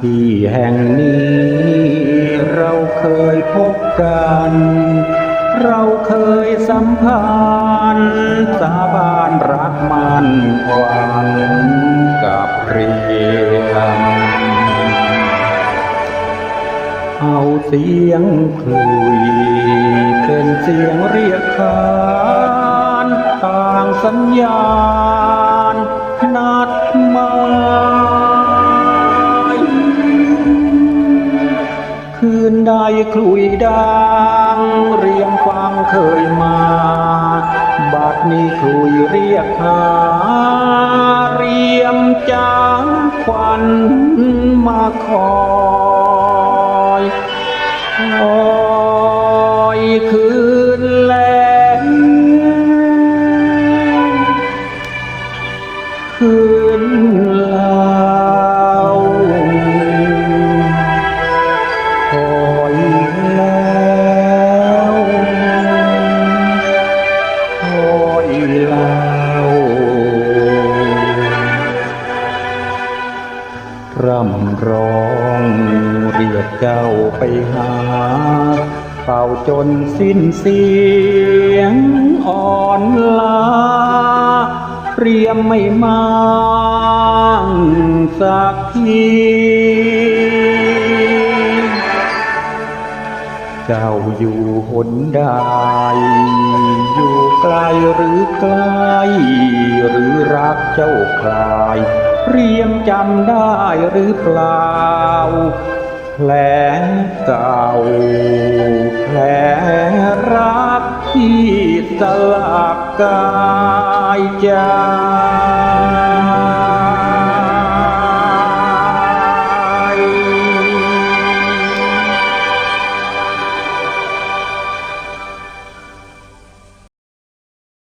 ที่แห่งนี้เราเคยพบกัน เราเคยสัมพันธ์สาบานรักมันหวังกับเรียงเอาเสียงคลุยเป็นเสียงเรียกขานต่างสัญญา คืนใดคลุยดังเรียงความเคยมา บัดนี้คลุยเรียกหา เรียมจางควันมาคอ คอยแล้วคอยลาวร่ำร้องเรียกเจ้าไปหา เป่าจนสิ้นเสียงอ่อนลาเรียมไม่มาสักที เจ้าอยู่หนใดอยู่ไกลหรือใกล้หรือรักเจ้าคลาย เรียมจำได้หรือเปล่าแผลเก่าแผลรักที่สลักกายใจ